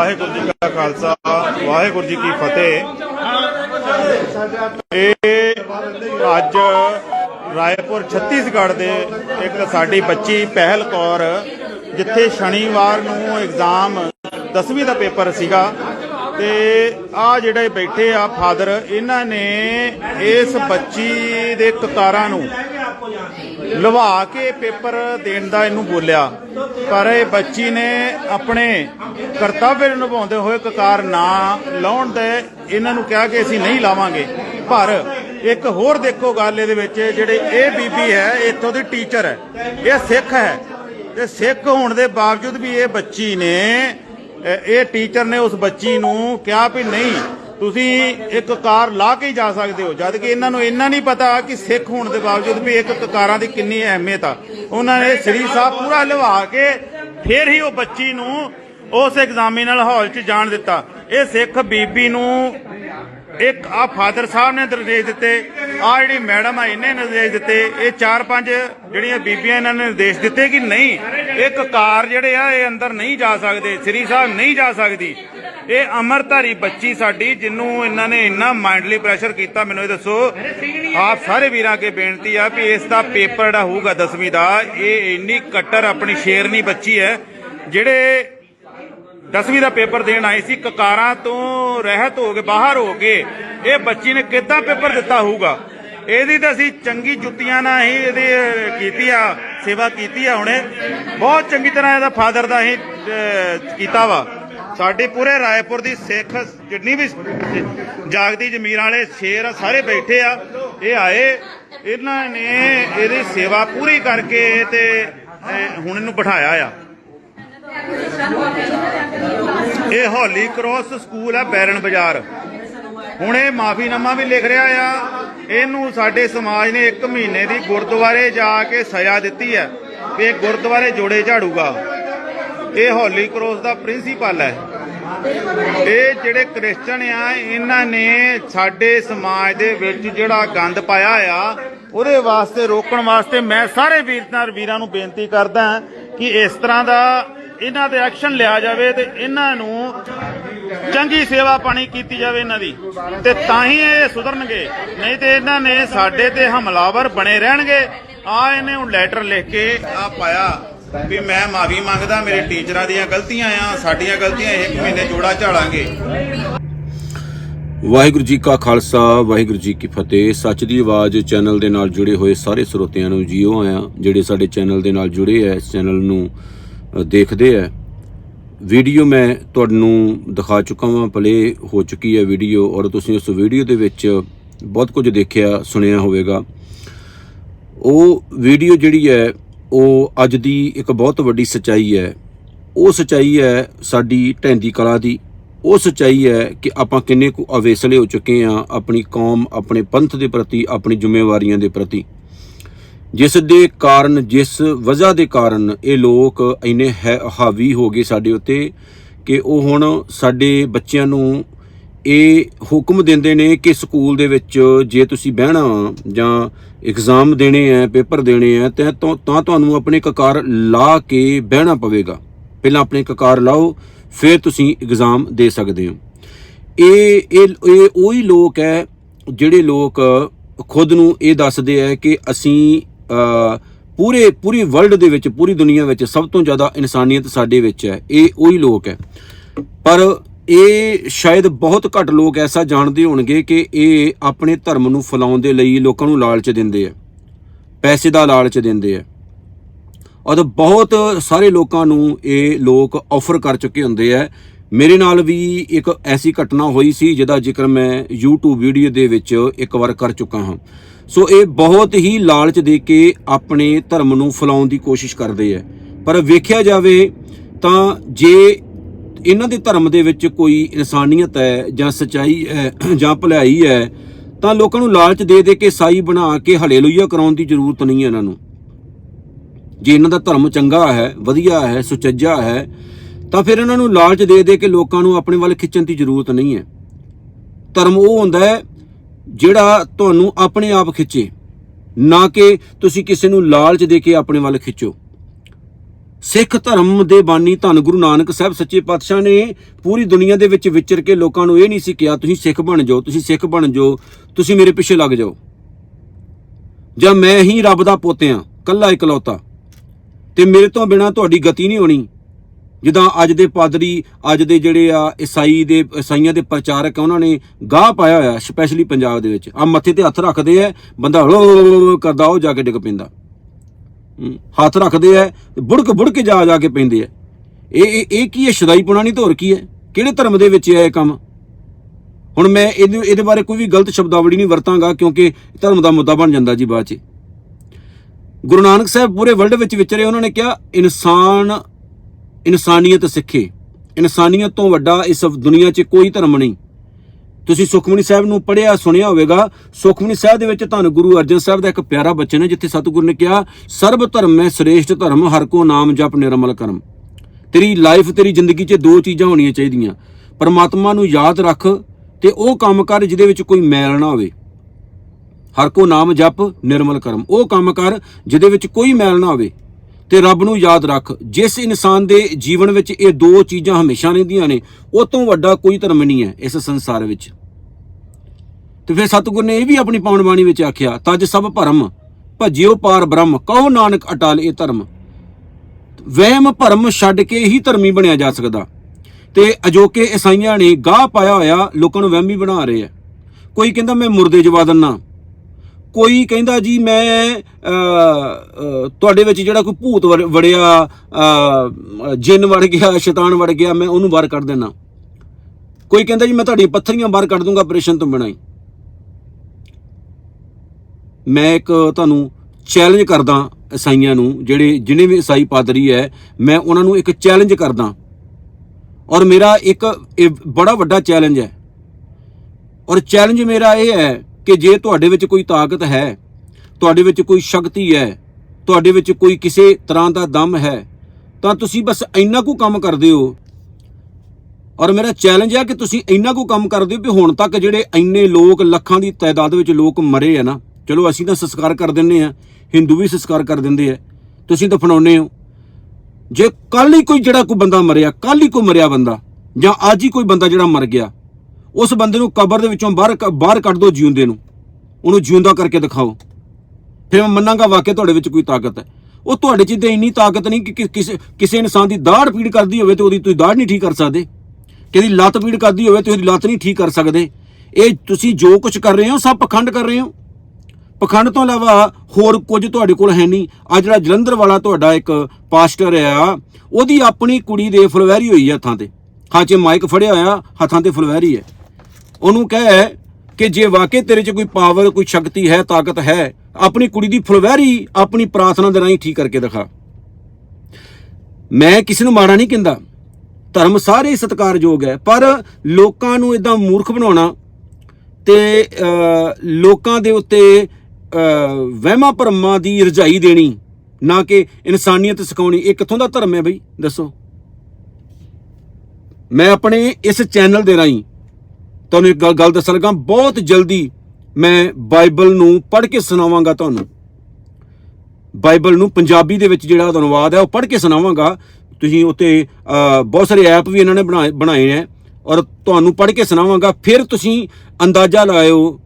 ਵਾਹਿਗੁਰੂ ਜੀ ਕਾ ਖਾਲਸਾ, ਵਾਹਿਗੁਰੂ ਜੀ ਕੀ ਫਤਿਹ। ਇਹ ਅੱਜ ਰਾਏਪੁਰ, ਛੱਤੀਸਗੜ੍ਹ ਦੇ ਇੱਕ ਸਾਡੀ ਬੱਚੀ ਪਹਿਲ ਕੌਰ, ਜਿੱਥੇ ਸ਼ਨੀਵਾਰ ਨੂੰ ਐਗਜ਼ਾਮ 10ਵੀਂ ਦਾ ਪੇਪਰ ਸੀਗਾ। ਤੇ ਆ ਜਿਹੜੇ ਬੈਠੇ ਆ ਫਾਦਰ, ਇਹਨਾਂ ਨੇ ਇਸ ਬੱਚੀ ਦੇ ਕਕਾਰਾਂ ਨੂੰ ਲਵਾ ਕੇ ਪੇਪਰ ਦੇਣ ਦਾ ਇਹਨੂੰ ਬੋਲਿਆ। ਪਰ ਇਹ ਬੱਚੀ ਨੇ ਆਪਣੇ ਕਰਤੱਵ ਨਿਭਾਉਂਦੇ ਹੋਏ ਕਕਾਰ ਨਾ ਲਾਉਣ ਦੇ ਇਹਨਾਂ ਨੂੰ ਕਿਹਾ ਕਿ ਅਸੀਂ ਨਹੀਂ ਲਾਵਾਂਗੇ। ਪਰ ਇੱਕ ਹੋਰ ਦੇਖੋ ਗੱਲ ਇਹਦੇ ਵਿੱਚ, ਜਿਹੜੇ ਇਹ ਬੀਬੀ ਹੈ ਇੱਥੋਂ ਦੀ ਟੀਚਰ ਹੈ। ਇਹ ਸਿੱਖ ਹੈ। ਤੇ ਸਿੱਖ ਹੋਣ ਦੇ ਬਾਵਜੂਦ ਵੀ ਇਹ ਬੱਚੀ ਨੇ, ਇਹ ਟੀਚਰ ਨੇ ਉਸ ਬੱਚੀ ਨੂੰ ਕਿਹਾ ਵੀ ਨਹੀਂ ਤੁਸੀਂ ਇੱਕ ਕਾਰ ਲਾ ਕੇ ਹੀ ਜਾ ਸਕਦੇ ਹੋ, ਜਦ ਕਿ ਇਹਨਾਂ ਨੂੰ ਇੰਨਾ ਨਹੀਂ ਪਤਾ ਕਿ ਸਿੱਖ ਹੋਣ ਦੇ ਬਾਵਜੂਦ ਵੀ ਇੱਕ ਕਾਰਾਂ ਦੀ ਕਿੰਨੀ ਅਹਿਮੀਅਤ ਆ। ਉਹਨਾਂ ਨੇ ਸ੍ਰੀ ਸਾਹਿਬ ਪੂਰਾ ਲਵਾ ਕੇ ਫਿਰ ਹੀ ਉਹ ਬੱਚੀ ਨੂੰ ਉਸ ਐਗਜ਼ਾਮੀਨਲ ਹਾਲ 'ਚ ਜਾਣ ਦਿੱਤਾ। ਇਹ ਸਿੱਖ ਬੀਬੀ ਨੂੰ ਇੱਕ ਆ ਫਾਦਰ ਸਾਹਿਬ ਨੇ ਨਿਰਦੇਸ਼ ਦਿੱਤੇ, ਆ ਜਿਹੜੀ ਮੈਡਮ ਆ, ਇਹਨੇ ਨਿਰਦੇਸ਼ ਦਿੱਤੇ। ਇਹ ਚਾਰ ਪੰਜ ਜਿਹੜੀਆਂ ਬੀਬੀਆਂ ਇਹਨਾਂ ਨੇ ਨਿਰਦੇਸ਼ ਦਿੱਤੇ ਕਿ ਨਹੀਂ ਇਹ ਕਾਰ ਜਿਹੜੇ ਆ, ਇਹ ਅੰਦਰ ਨਹੀਂ ਜਾ ਸਕਦੇ, ਸ੍ਰੀ ਸਾਹਿਬ ਨਹੀਂ ਜਾ ਸਕਦੀ। ਇਹ ਅਮਰਧਾਰੀ ਬੱਚੀ ਸਾਡੀ ਜਿਹਨੂੰ ਇਹਨਾਂ ਨੇ ਇੰਨਾ ਮਾਈਂਡਲੀ ਪ੍ਰੈਸ਼ਰ ਕੀਤਾ, ਮੈਨੂੰ ਇਹ ਦੱਸੋ, ਆਪ ਸਾਰੇ ਵੀਰਾਂ ਅੱਗੇ ਬੇਨਤੀ ਆ ਵੀ ਇਸ ਦਾ ਪੇਪਰ ਜਿਹੜਾ ਹੋਊਗਾ 10ਵੀਂ ਦਾ, ਇਹ ਇੰਨੀ ਕੱਟਰ ਆਪਣੀ ਸ਼ੇਰਨੀ ਬੱਚੀ ਹੈ, ਜਿਹੜੇ 10ਵੀਂ ਦਾ ਪੇਪਰ ਦੇਣ ਆਏ ਸੀ, ਕਕਾਰਾਂ ਤੋਂ ਰਹਿਤ ਹੋ ਕੇ, ਬਾਹਰ ਹੋ ਕੇ, ਇਹ ਬੱਚੀ ਨੇ ਕਿੱਦਾਂ ਪੇਪਰ ਦਿੱਤਾ ਹੋਊਗਾ? ਇਹਦੀ ਤਾਂ ਅਸੀਂ ਚੰਗੀ ਜੁੱਤੀਆਂ ਨਾਲ ਹੀ ਇਹਦੀ ਕੀਤੀ ਆ, ਸੇਵਾ ਕੀਤੀ ਆ ਹੁਣੇ। ਬਹੁਤ ਚੰਗੀ ਤਰ੍ਹਾਂ ਇਹਦਾ ਫਾਦਰ ਦਾ ਹੀ ਕੀਤਾ ਵਾ। ਸਾਡੀ ਪੂਰੇ ਰਾਏਪੁਰ ਦੀ ਸਿੱਖ ਜਿੰਨੀ ਵੀ ਜਾਗਦੀ ਜਮੀਰਾਂ ਵਾਲੇ ਸ਼ੇਰ ਆ, ਸਾਰੇ ਬੈਠੇ ਆ, ਇਹ ਆਏ, ਇਹਨਾਂ ਨੇ ਇਹਦੀ ਸੇਵਾ ਪੂਰੀ ਕਰਕੇ ਤੇ ਹੁਣ ਇਹਨੂੰ ਬਿਠਾਇਆ ਆ। ਇਹ ਹੌਲੀ ਕ੍ਰੋਸ ਸਕੂਲ ਹੈ ਬੈਰਨ ਬਾਜ਼ਾਰ। ਹੁਣ ਇਹ ਮਾਫੀਨਾਮਾ ਵੀ ਲਿਖ ਰਿਹਾ ਆ। ਇਹਨੂੰ ਸਾਡੇ ਸਮਾਜ ਨੇ 1 ਮਹੀਨੇ ਦੀ ਗੁਰਦੁਆਰੇ ਜਾ ਕੇ ਸਜ਼ਾ ਦਿੱਤੀ ਹੈ ਵੀ ਇਹ ਗੁਰਦੁਆਰੇ ਜੋੜੇ ਝਾੜੂਗਾ। ਇਹ ਹੌਲੀ ਕ੍ਰੋਸ ਦਾ ਪ੍ਰਿੰਸੀਪਲ ਹੈ। ਇਹ ਜਿਹੜੇ ਕ੍ਰਿਸਚਨ ਆ, ਇਹਨਾਂ ਨੇ ਸਾਡੇ ਸਮਾਜ ਦੇ ਵਿੱਚ ਜਿਹੜਾ ਗੰਦ ਪਾਇਆ ਆ, ਉਹਦੇ ਵਾਸਤੇ ਰੋਕਣ ਵਾਸਤੇ ਮੈਂ ਸਾਰੇ ਵੀਰਾਂ ਵੀਰਾਂ ਨੂੰ ਬੇਨਤੀ ਕਰਦਾ ਕਿ ਇਸ ਤਰ੍ਹਾਂ ਦਾ ਇਹਨਾਂ ਤੇ ਐਕਸ਼ਨ ਲਿਆ ਜਾਵੇ ਤੇ ਇਹਨਾਂ ਨੂੰ ਚੰਗੀ ਸੇਵਾ ਪਾਣੀ ਕੀਤੀ ਜਾਵੇ ਇਹਨਾਂ ਦੀ। ਤੇ ਤਾਂ ਹੀ ਇਹ ਸੁਧਰਨਗੇ। ਨਹੀਂ ਤੇ ਇਹਨਾਂ ਨੇ ਸਾਡੇ ਤੇ ਹਮਲਾਵਰ ਬਣੇ ਰਹਿਣਗੇ। ਆ ਇਹਨੇ ਹੁਣ ਲੈਟਰ ਲਿਖ ਕੇ ਆ ਪਾਇਆ। ਵੀ ਮੈਂ ਮਾਫੀ ਮੰਗਦਾ, ਮੇਰੇ ਟੀਚਰਾਂ ਦੀਆਂ ਗਲਤੀਆਂ ਆ, ਸਾਡੀਆਂ ਗਲਤੀਆਂ, ਇੱਕ ਮਹੀਨੇ ਜੋੜਾ ਝਾੜਾਂਗੇ। ਵਾਹਿਗੁਰੂ ਜੀ ਕਾ ਖਾਲਸਾ, ਵਾਹਿਗੁਰੂ ਜੀ ਕੀ ਫਤਿਹ। ਸੱਚ ਦੀ ਆਵਾਜ਼ ਚੈਨਲ ਦੇ ਨਾਲ ਜੁੜੇ ਹੋਏ ਸਾਰੇ ਸਰੋਤਿਆਂ ਨੂੰ ਜੀਓ ਆਇਆ, ਜਿਹੜੇ ਸਾਡੇ ਚੈਨਲ ਦੇ ਨਾਲ ਜੁੜੇ ਆ ਇਸ ਚੈਨਲ ਨੂੰ ਦੇਖਦੇ ਆ ਵੀਡੀਓ ਮੈਂ ਤੁਹਾਨੂੰ ਦਿਖਾ ਚੁੱਕਾ ਹਾਂ ਪਲੇ ਹੋ ਚੁੱਕੀ ਹੈ ਵੀਡੀਓ, ਔਰ ਤੁਸੀਂ ਉਸ ਵੀਡੀਓ ਦੇ ਵਿੱਚ ਬਹੁਤ ਕੁਝ ਦੇਖਿਆ, ਸੁਣਿਆ ਹੋਵੇਗਾ। ਉਹ ਵੀਡੀਓ ਜਿਹੜੀ ਹੈ ਉਹ ਅੱਜ ਦੀ ਇੱਕ ਬਹੁਤ ਵੱਡੀ ਸਚਾਈ ਹੈ। ਉਹ ਸਚਾਈ ਹੈ ਸਾਡੀ ਢੈਂਦੀ ਕਲਾ ਦੀ। ਉਹ ਸਚਾਈ ਹੈ ਕਿ ਆਪਾਂ ਕਿੰਨੇ ਕੁ ਅਵੇਸਲੇ ਹੋ ਚੁੱਕੇ ਆ ਆਪਣੀ ਕੌਮ, ਆਪਣੇ ਪੰਥ ਦੇ ਪ੍ਰਤੀ, ਆਪਣੀ ਜ਼ਿੰਮੇਵਾਰੀਆਂ ਦੇ ਪ੍ਰਤੀ। ਜਿਸ ਦੇ ਕਾਰਨ, ਜਿਸ ਵਜ੍ਹਾ ਦੇ ਕਾਰਨ ਇਹ ਲੋਕ ਇੰਨੇ ਹੈ- ਹਾਵੀ ਹੋ ਗਏ ਸਾਡੇ ਉੱਤੇ ਕਿ ਉਹ ਹੁਣ ਸਾਡੇ ਬੱਚਿਆਂ ਨੂੰ ਇਹ ਹੁਕਮ ਦਿੰਦੇ ਨੇ ਕਿ ਸਕੂਲ ਦੇ ਵਿੱਚ ਜੇ ਤੁਸੀਂ ਬਹਿਣਾ ਜਾਂ ਐਗਜ਼ਾਮ ਦੇਣੇ ਆ, ਪੇਪਰ ਦੇਣੇ ਆ, ਤਾਂ ਤਾਂ ਤੁਹਾਨੂੰ ਆਪਣੇ ਕਕਾਰ ਲਾ ਕੇ ਬਹਿਣਾ ਪਵੇਗਾ। ਪਹਿਲਾਂ ਆਪਣੇ ਕਕਾਰ ਲਾਓ, ਫਿਰ ਤੁਸੀਂ ਐਗਜ਼ਾਮ ਦੇ ਸਕਦੇ ਹੋ। ਇਹ ਇਹ ਇਹ ਉਹੀ ਲੋਕ ਹੈ ਜਿਹੜੇ ਲੋਕ ਖੁਦ ਨੂੰ ਇਹ ਦੱਸਦੇ ਆ ਕਿ ਅਸੀਂ ਪੂਰੇ, ਪੂਰੀ ਵਰਲਡ ਦੇ ਵਿੱਚ, ਪੂਰੀ ਦੁਨੀਆ ਵਿੱਚ ਸਭ ਤੋਂ ਜ਼ਿਆਦਾ ਇਨਸਾਨੀਅਤ ਸਾਡੇ ਵਿੱਚ ਹੈ। ਇਹ ਉਹੀ ਲੋਕ ਹੈ। ਪਰ ਇਹ ਸ਼ਾਇਦ ਬਹੁਤ ਘੱਟ ਲੋਕ ਐਸਾ ਜਾਣਦੇ ਹੋਣਗੇ ਕਿ ਇਹ ਆਪਣੇ ਧਰਮ ਨੂੰ ਫੈਲਾਉਣ ਦੇ ਲਈ ਲੋਕਾਂ ਨੂੰ ਲਾਲਚ ਦਿੰਦੇ ਆ, ਪੈਸੇ ਦਾ ਲਾਲਚ ਦਿੰਦੇ ਆ। ਔਰ ਬਹੁਤ ਸਾਰੇ ਲੋਕਾਂ ਨੂੰ ਇਹ ਲੋਕ ਆਫਰ ਕਰ ਚੁੱਕੇ ਹੁੰਦੇ ਆ। ਮੇਰੇ ਨਾਲ ਵੀ ਇੱਕ ਐਸੀ ਘਟਨਾ ਹੋਈ ਸੀ, ਜਿਹਦਾ ਜ਼ਿਕਰ ਮੈਂ YouTube ਵੀਡੀਓ ਦੇ ਵਿੱਚ ਇੱਕ ਵਾਰ ਕਰ ਚੁੱਕਾ ਹਾਂ। ਸੋ ਇਹ ਬਹੁਤ ਹੀ ਲਾਲਚ ਦੇ ਕੇ ਆਪਣੇ ਧਰਮ ਨੂੰ ਫੈਲਾਉਣ ਦੀ ਕੋਸ਼ਿਸ਼ ਕਰਦੇ ਆ। ਪਰ ਵੇਖਿਆ ਜਾਵੇ ਤਾਂ ਜੇ ਇਹਨਾਂ ਦੇ ਧਰਮ ਦੇ ਵਿੱਚ ਕੋਈ ਇਨਸਾਨੀਅਤ ਹੈ ਜਾਂ ਸਚਾਈ ਹੈ ਜਾਂ ਭਲਾਈ ਹੈ, ਤਾਂ ਲੋਕਾਂ ਨੂੰ ਲਾਲਚ ਦੇ ਦੇ ਕੇ ਸਾਈ ਬਣਾ ਕੇ ਹਲੇਲੂਇਆ ਕਰਾਉਣ ਦੀ ਜ਼ਰੂਰਤ ਨਹੀਂ ਹੈ ਇਹਨਾਂ ਨੂੰ। ਜੇ ਇਹਨਾਂ ਦਾ ਧਰਮ ਚੰਗਾ ਹੈ, ਵਧੀਆ ਹੈ, ਸੁਚੱਜਾ ਹੈ, ਤਾਂ ਫਿਰ ਇਹਨਾਂ ਨੂੰ ਲਾਲਚ ਦੇ ਦੇ ਕੇ ਲੋਕਾਂ ਨੂੰ ਆਪਣੇ ਵੱਲ ਖਿੱਚਣ ਦੀ ਜ਼ਰੂਰਤ ਨਹੀਂ ਹੈ। ਧਰਮ ਉਹ ਹੁੰਦਾ ਹੈ ਜਿਹੜਾ ਤੁਹਾਨੂੰ ਆਪਣੇ ਆਪ ਖਿੱਚੇ, ਨਾ ਕਿ ਤੁਸੀਂ ਕਿਸੇ ਨੂੰ ਲਾਲਚ ਦੇ ਕੇ ਆਪਣੇ ਵੱਲ ਖਿੱਚੋ। ਸਿੱਖ ਧਰਮ ਦੇ ਬਾਨੀ ਧੰਨ ਗੁਰੂ ਨਾਨਕ ਸਾਹਿਬ ਸੱਚੇ ਪਾਤਸ਼ਾਹ ਨੇ ਪੂਰੀ ਦੁਨੀਆ ਦੇ ਵਿੱਚ ਵਿਚਰ ਕੇ ਲੋਕਾਂ ਨੂੰ ਇਹ ਨਹੀਂ ਸੀ ਕਿਹਾ, ਤੁਸੀਂ ਸਿੱਖ ਬਣ ਜਾਓ, ਤੁਸੀਂ ਸਿੱਖ ਬਣ ਜਾਓ, ਤੁਸੀਂ ਮੇਰੇ ਪਿੱਛੇ ਲੱਗ ਜਾਓ। ਜਾਂ ਮੈਂ ਹੀ ਰੱਬ ਦਾ ਪੁੱਤ ਆ ਕੱਲਾ ਇਕਲੌਤਾ। ਤੇ ਮੇਰੇ ਤੋਂ ਬਿਨਾ ਤੁਹਾਡੀ ਗਤੀ ਨਹੀਂ ਹੋਣੀ। ਜਿੱਦਾਂ ਅੱਜ ਦੇ ਪਾਦਰੀ, ਅੱਜ ਦੇ ਜਿਹੜੇ ਆ ਈਸਾਈ ਦੇ, ਈਸਾਈਆਂ ਦੇ ਪ੍ਰਚਾਰਕ ਉਹਨਾਂ ਨੇ ਗਾਹ ਪਾਇਆ ਹੋਇਆ, ਸਪੈਸ਼ਲੀ ਪੰਜਾਬ ਦੇ ਵਿੱਚ। ਆ ਮੱਥੇ ਤੇ ਹੱਥ ਰੱਖਦੇ ਆ, ਬੰਦਾ ਹਲੋ ਕਰਦਾ, ਉਹ ਜਾ ਕੇ ਡਿੱਗ ਪੈਂਦਾ। ਹੱਥ ਰੱਖਦੇ ਆ ਤੇ ਬੁੜਕ ਬੁੜਕ ਜਾ ਜਾ ਕੇ ਪੈਂਦੇ ਆ ਇਹ ਇਹ ਇਹ ਕੀ ਹੈ ਸ਼ਦਾਈਪੁਣਾ ਨਹੀਂ ਧੋਰ ਕੀ ਹੈ ਕਿਹੜੇ ਧਰਮ ਦੇ ਵਿੱਚ ਹੈ ਇਹ ਕੰਮ? ਹੁਣ ਮੈਂ ਇਹਦੇ ਇਹਦੇ ਬਾਰੇ ਕੋਈ ਵੀ ਗਲਤ ਸ਼ਬਦਾਵਲੀ ਨਹੀਂ ਵਰਤਾਂਗਾ ਕਿਉਂਕਿ ਧਰਮ ਦਾ ਮੁੱਦਾ ਬਣ ਜਾਂਦਾ ਜੀ ਬਾਅਦ 'ਚ। ਗੁਰੂ ਨਾਨਕ ਸਾਹਿਬ ਪੂਰੇ ਵਰਲਡ ਵਿੱਚ ਵਿਚਰੇ, ਉਹਨਾਂ ਨੇ ਕਿਹਾ, ਇਨਸਾਨ, ਇਨਸਾਨੀਅਤ ਸਿੱਖੇ। ਇਨਸਾਨੀਅਤ ਤੋਂ ਵੱਡਾ ਇਸ ਦੁਨੀਆ 'ਚ ਕੋਈ ਧਰਮ ਨਹੀਂ। ਤੁਸੀਂ ਸੁਖਮਨੀ ਸਾਹਿਬ ਨੂੰ ਪੜ੍ਹਿਆ, ਸੁਣਿਆ ਹੋਵੇਗਾ। ਸੁਖਮਨੀ ਸਾਹਿਬ ਦੇ ਵਿੱਚ ਧੰਨ ਗੁਰੂ ਅਰਜਨ ਸਾਹਿਬ ਦਾ ਇੱਕ ਪਿਆਰਾ ਬਚਨ ਹੈ, ਜਿੱਥੇ ਸਤਿਗੁਰੂ ਨੇ ਕਿਹਾ, ਸਰਬ ਧਰਮ ਮੈਂ ਸ੍ਰੇਸ਼ਟ ਧਰਮ, ਹਰ ਕੋ ਨਾਮ ਜਪ ਨਿਰਮਲ ਕਰਮ। ਤੇਰੀ ਲਾਈਫ ਤੇਰੀ ਜ਼ਿੰਦਗੀ 'ਚ ਦੋ ਚੀਜ਼ਾਂ ਹੋਣੀਆਂ ਚਾਹੀਦੀਆਂ। ਪਰਮਾਤਮਾ ਨੂੰ ਯਾਦ ਰੱਖ ਤੇ ਉਹ ਕੰਮ ਕਰ ਜਿਹਦੇ ਵਿੱਚ ਕੋਈ ਮੈਲ ਨਾ ਹੋਵੇ। ਹਰ ਕੋ ਨਾਮ ਜਪ ਨਿਰਮਲ ਕਰਮ। ਉਹ ਕੰਮ ਕਰ ਜਿਹਦੇ ਵਿੱਚ ਕੋਈ ਮੈਲ ਨਾ ਹੋਵੇ। ਤੇ ਰੱਬ ਨੂੰ ਯਾਦ ਰੱਖ। ਜਿਸ ਇਨਸਾਨ ਦੇ ਜੀਵਨ ਵਿੱਚ ਇਹ ਦੋ ਚੀਜ਼ਾਂ ਹਮੇਸ਼ਾ ਰਹਿੰਦੀਆਂ ਨੇ, ਉਹ ਤੋਂ ਵੱਡਾ ਕੋਈ ਧਰਮ ਨਹੀਂ ਹੈ ਇਸ ਸੰਸਾਰ ਵਿੱਚ। ਤੇ ਫਿਰ ਸਤਿਗੁਰ ਨੇ ਇਹ ਵੀ ਆਪਣੀ ਪਾਉਣ ਬਾਣੀ ਵਿੱਚ ਆਖਿਆ, ਤਜ ਸਭ ਭਰਮ, ਭਜਿਓ ਪਾਰ ਬ੍ਰਹਮ, ਕਹੋ ਨਾਨਕ ਅਟਾਲ ਇਹ ਧਰਮ। ਵਹਿਮ ਭਰਮ ਛੱਡ ਕੇ ਹੀ ਧਰਮੀ ਬਣਿਆ ਜਾ ਸਕਦਾ। ਤੇ ਅਜੋਕੇ ਈਸਾਈਆਂ ਨੇ ਗਾਹ ਪਾਇਆ ਹੋਇਆ ਲੋਕਾਂ ਨੂੰ ਵਹਿਮੀ ਬਣਾ ਰਹੇ ਆ ਕੋਈ ਕਹਿੰਦਾ ਮੈਂ ਮੁਰਦੇ ਜਵਾ ਦਿੰਨਾ। ਕੋਈ ਕਹਿੰਦਾ ਜੀ ਮੈਂ ਤੁਹਾਡੇ ਵਿੱਚ ਜਿਹੜਾ ਕੋਈ ਭੂਤ ਵੜਿਆ ਜਿੰਨ ਵੜ ਗਿਆ, ਸ਼ੈਤਾਨ ਵੜ ਗਿਆ, ਮੈਂ ਉਹਨੂੰ ਬਾਹਰ ਕੱਢ ਦੇਣਾ ਕੋਈ ਕਹਿੰਦਾ ਜੀ ਮੈਂ ਤੁਹਾਡੀਆਂ ਪੱਥਰੀਆਂ ਬਾਹਰ ਕੱਢ ਦੂੰਗਾ ਆਪਰੇਸ਼ਨ ਤੋਂ ਬਿਨਾਂ ਹੀ। ਮੈਂ ਇੱਕ ਤੁਹਾਨੂੰ ਚੈਲੰਜ ਕਰਦਾ ਈਸਾਈਆਂ ਨੂੰ, ਜਿਹੜੇ, ਜਿਨੇ ਵੀ ਈਸਾਈ ਪਾਦਰੀ ਹੈ, ਮੈਂ ਉਹਨਾਂ ਨੂੰ ਇੱਕ ਚੈਲੰਜ ਕਰਦਾ। ਔਰ ਮੇਰਾ ਇੱਕ ਬੜਾ ਵੱਡਾ ਚੈਲੰਜ ਹੈ। ਔਰ ਚੈਲੰਜ ਮੇਰਾ ਇਹ ਹੈ ਕਿ ਜੇ ਤੁਹਾਡੇ ਵਿੱਚ ਕੋਈ ਤਾਕਤ ਹੈ, ਤੁਹਾਡੇ ਵਿੱਚ ਕੋਈ ਸ਼ਕਤੀ ਹੈ, ਤੁਹਾਡੇ ਵਿੱਚ ਕੋਈ ਕਿਸੇ ਤਰ੍ਹਾਂ ਦਾ ਦਮ ਹੈ, ਤਾਂ ਤੁਸੀਂ ਬਸ ਇੰਨਾ ਕੁ ਕੰਮ ਕਰਦੇ ਹੋ। ਔਰ ਮੇਰਾ ਚੈਲੰਜ ਹੈ ਕਿ ਤੁਸੀਂ ਇੰਨਾ ਕੁ ਕੰਮ ਕਰਦੇ ਹੋ ਵੀ ਹੁਣ ਤੱਕ ਜਿਹੜੇ ਇੰਨੇ ਲੋਕ, ਲੱਖਾਂ ਦੀ ਤਾਦਾਦ ਵਿੱਚ ਲੋਕ ਮਰੇ ਆ ਨਾ। ਚਲੋ, ਅਸੀਂ ਤਾਂ ਸੰਸਕਾਰ ਕਰ ਦਿੰਨੇ ਆ ਹਿੰਦੂ ਵੀ ਸੰਸਕਾਰ ਕਰ ਦਿੰਦੇ ਆ। ਤੁਸੀਂ ਤਾਂ ਦਫਨਾਉਂਦੇ ਹੋ। ਜੇ ਕੱਲ ਹੀ ਕੋਈ ਜਿਹੜਾ ਕੋਈ ਬੰਦਾ ਮਰਿਆ ਕੱਲ ਹੀ ਕੋਈ ਮਰਿਆ ਬੰਦਾ, ਜਾਂ ਅੱਜ ਹੀ ਕੋਈ ਬੰਦਾ ਜਿਹੜਾ ਮਰ ਗਿਆ ਉਸ ਬੰਦੇ ਨੂੰ ਕਬਰ ਦੇ ਵਿੱਚੋਂ ਬਾਹਰ ਕ- ਬਾਹਰ ਕੱਢ ਦਿਓ ਜਿਉਂਦੇ ਨੂੰ। ਉਹਨੂੰ ਜਿਉਂਦਾ ਕਰਕੇ ਦਿਖਾਓ। ਫਿਰ ਮੈਂ ਮੰਨਾਂਗਾ ਵਾਕਿਆ ਤੁਹਾਡੇ ਵਿੱਚ ਕੋਈ ਤਾਕਤ ਹੈ। ਉਹ ਤੁਹਾਡੇ 'ਚ ਤੇ ਇੰਨੀ ਤਾਕਤ ਨਹੀਂ ਕਿ ਕਿਸੇ ਕਿਸੇ ਇਨਸਾਨ ਦੀ ਦਾੜ ਪੀੜ ਕਰਦੀ ਹੋਵੇ ਤੇ ਉਹਦੀ ਤੁਸੀਂ ਦਾੜ ਨਹੀਂ ਠੀਕ ਕਰ ਸਕਦੇ। ਕਿਹਦੀ ਲੱਤ ਪੀੜ ਕਰਦੀ ਹੋਵੇ ਤੇ ਉਹਦੀ ਲੱਤ ਨਹੀਂ ਠੀਕ ਕਰ ਸਕਦੇ। ਇਹ ਤੁਸੀਂ ਜੋ ਕੁਝ ਕਰ ਰਹੇ ਹੋ, ਸਭ ਪਖੰਡ ਕਰ ਰਹੇ ਹੋ। ਪਖੰਡ ਤੋਂ ਇਲਾਵਾ ਹੋਰ ਕੁਝ ਤੁਹਾਡੇ ਕੋਲ ਹੈ ਨਹੀਂ। ਆ ਜਿਹੜਾ ਜਲੰਧਰ ਵਾਲਾ ਤੁਹਾਡਾ ਇੱਕ ਪਾਸਟਰ ਆ ਉਹਦੀ ਆਪਣੀ ਕੁੜੀ ਦੇ ਫੁਲਵੈਰੀ ਹੋਈ ਆ ਹੱਥਾਂ ਤੇ। ਹਾਂ 'ਚ ਮਾਈਕ ਫੜਿਆ ਹੋਇਆ, ਹੱਥਾਂ ਤੇ ਫੁਲਵੈਰੀ ਹੈ। ਉਹਨੂੰ ਕਹੇ ਕਿ ਜੇ ਵਾਕਈ ਤੇਰੇ 'ਚ ਕੋਈ ਪਾਵਰ ਕੋਈ ਸ਼ਕਤੀ ਹੈ, ਤਾਕਤ ਹੈ, ਆਪਣੀ ਕੁੜੀ ਦੀ ਫੁਲਵੈਰੀ ਆਪਣੀ ਪ੍ਰਾਰਥਨਾ ਦੇ ਰਾਹੀਂ ਠੀਕ ਕਰਕੇ ਦਿਖਾ। ਮੈਂ ਕਿਸੇ ਨੂੰ ਮਾੜਾ ਨਹੀਂ ਕਹਿੰਦਾ। ਧਰਮ ਸਾਰੇ ਸਤਿਕਾਰਯੋਗ ਹੈ, ਪਰ ਲੋਕਾਂ ਨੂੰ ਇਦਾਂ ਮੂਰਖ ਬਣਾਉਣਾ ਤੇ ਲੋਕਾਂ ਦੇ ਉੱਤੇ ਵਹਿਮਾਂ ਭਰਮਾਂ ਦੀ ਰਜਾਈ ਦੇਣੀ, ਨਾ ਕਿ ਇਨਸਾਨੀਅਤ ਸਿਖਾਉਣੀ, ਇਹ ਕਿੱਥੋਂ ਦਾ ਧਰਮ ਹੈ ਬਈ? ਦੱਸੋ। ਮੈਂ ਆਪਣੇ ਇਸ ਚੈਨਲ ਦੇ ਰਾਹੀਂ ਤੁਹਾਨੂੰ ਇੱਕ ਗੱਲ- ਦੱਸਣ ਲੱਗਾ, ਬਹੁਤ ਜਲਦੀ ਮੈਂ ਬਾਈਬਲ ਨੂੰ ਪੜ੍ਹ ਕੇ ਸੁਣਾਵਾਂਗਾ ਤੁਹਾਨੂੰ। ਬਾਈਬਲ ਨੂੰ ਪੰਜਾਬੀ ਦੇ ਵਿੱਚ ਜਿਹੜਾ ਉਹਦਾ ਅਨੁਵਾਦ ਹੈ, ਉਹ ਪੜ੍ਹ ਕੇ ਸੁਣਾਵਾਂਗਾ। ਤੁਸੀਂ ਉੱਤੇ ਬਹੁਤ ਸਾਰੇ ਐਪ ਵੀ ਇਹਨਾਂ ਨੇ ਬਣਾਏ ਬਣਾਏ ਨੇ ਔਰ ਤੁਹਾਨੂੰ ਪੜ੍ਹ ਕੇ ਸੁਣਾਵਾਂਗਾ। ਫਿਰ ਤੁਸੀਂ ਅੰਦਾਜ਼ਾ ਲਾਇਓ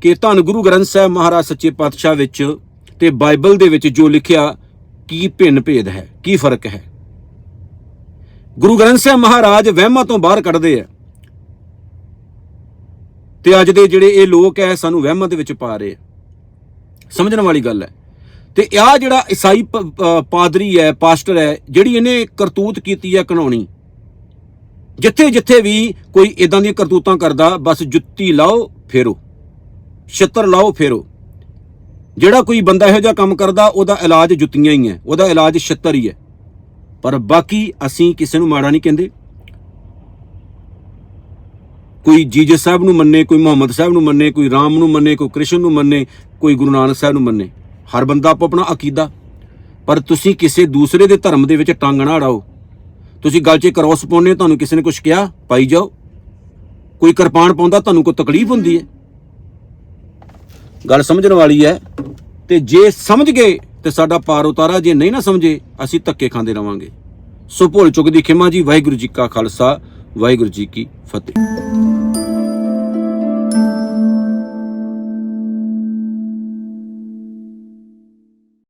ਕਿ ਧੰਨ ਗੁਰੂ ਗ੍ਰੰਥ ਸਾਹਿਬ ਮਹਾਰਾਜ ਸੱਚੇ ਪਾਤਸ਼ਾਹ ਵਿੱਚ ਤੇ ਬਾਈਬਲ ਦੇ ਵਿੱਚ ਜੋ ਲਿਖਿਆ, ਕੀ ਭਿੰਨ ਭੇਦ ਹੈ, ਕੀ ਫ਼ਰਕ ਹੈ? ਗੁਰੂ ਗ੍ਰੰਥ ਸਾਹਿਬ ਮਹਾਰਾਜ ਵਹਿਮਾਂ ਤੋਂ ਬਾਹਰ ਕੱਢਦੇ ਆ। ਤੇ ਅੱਜ ਦੇ ਜਿਹੜੇ ਇਹ ਲੋਕ ਐ, ਸਾਨੂੰ ਵਹਿਮਾਂ ਦੇ ਵਿੱਚ ਪਾ ਰਹੇ ਆ ਸਮਝਣ ਵਾਲੀ ਗੱਲ ਹੈ ਤੇ ਆ ਜਿਹੜਾ ਈਸਾਈ ਪਾਦਰੀ ਹੈ ਪਾਸਟਰ ਹੈ ਜਿਹੜੀ ਇਹਨੇ ਕਰਤੂਤ ਕੀਤੀ ਹੈ ਕਨਾਉਣੀ ਜਿੱਥੇ ਜਿੱਥੇ ਵੀ ਕੋਈ ਇਦਾਂ ਦੀਆਂ ਕਰਤੂਤਾਂ ਕਰਦਾ, ਬਸ ਜੁੱਤੀ ਲਾਓ, ਫੇਰੋ। ਛੱਤਰ ਲਾਓ, ਫੇਰੋ। ਜਿਹੜਾ ਕੋਈ ਬੰਦਾ ਇਹੋ ਜਿਹਾ ਕੰਮ ਕਰਦਾ, ਉਹਦਾ ਇਲਾਜ ਜੁੱਤੀਆਂ ਹੀ ਹੈ ਉਹਦਾ ਇਲਾਜ ਛਿੱਤਰ ਹੀ ਹੈ ਪਰ ਬਾਕੀ ਅਸੀਂ ਕਿਸੇ ਨੂੰ ਮਾੜਾ ਨਹੀਂ ਕਹਿੰਦੇ। ਕੋਈ ਜੀਜਸ ਸਾਹਿਬ ਨੂੰ ਮੰਨੇ ਕੋਈ ਮੁਹੰਮਦ ਸਾਹਿਬ ਨੂੰ ਮੰਨੇ ਕੋਈ ਰਾਮ ਨੂੰ ਮੰਨੇ ਕੋਈ ਕ੍ਰਿਸ਼ਨ ਨੂੰ ਮੰਨੇ ਕੋਈ ਗੁਰੂ ਨਾਨਕ ਸਾਹਿਬ ਨੂੰ ਮੰਨੇ। ਹਰ ਬੰਦਾ ਆਪੋ ਆਪਣਾ ਅਕੀਦਾ। ਪਰ ਤੁਸੀਂ ਕਿਸੇ ਦੂਸਰੇ ਦੇ ਧਰਮ ਦੇ ਵਿੱਚ ਟੰਗ ਨਾ ਅੜਾਓ। ਤੁਸੀਂ ਗੱਲ 'ਚ ਕਰੋਸ ਪਾਉਂਦੇ ਹੋ, ਤੁਹਾਨੂੰ ਕਿਸੇ ਨੇ ਕੁਝ ਕਿਹਾ ਪਾਈ ਜਾਓ। ਕੋਈ ਕਿਰਪਾਨ ਪਾਉਂਦਾ ਤੁਹਾਨੂੰ ਕੋਈ ਤਕਲੀਫ ਹੁੰਦੀ ਹੈ। ਗੱਲ ਸਮਝਣ ਵਾਲੀ ਹੈ ਤੇ ਜੇ ਸਮਝ ਗਏ ਤੇ ਸਾਡਾ ਪਾਰ ਉਤਾਰਾ ਜੇ ਨਹੀਂ ਨਾ ਸਮਝੇ ਅਸੀਂ ਧੱਕੇ ਖਾਂਦੇ ਰਵਾਂਗੇ। ਸੋ ਭੁੱਲ ਚੁੱਕ ਦੀ ਖਿਮਾ ਜੀ ਵਾਹਿਗੁਰੂ ਜੀ ਕਾ ਖਾਲਸਾ। ਵਾਹਿਗੁਰੂ ਜੀ ਕੀ ਫਤਿਹ।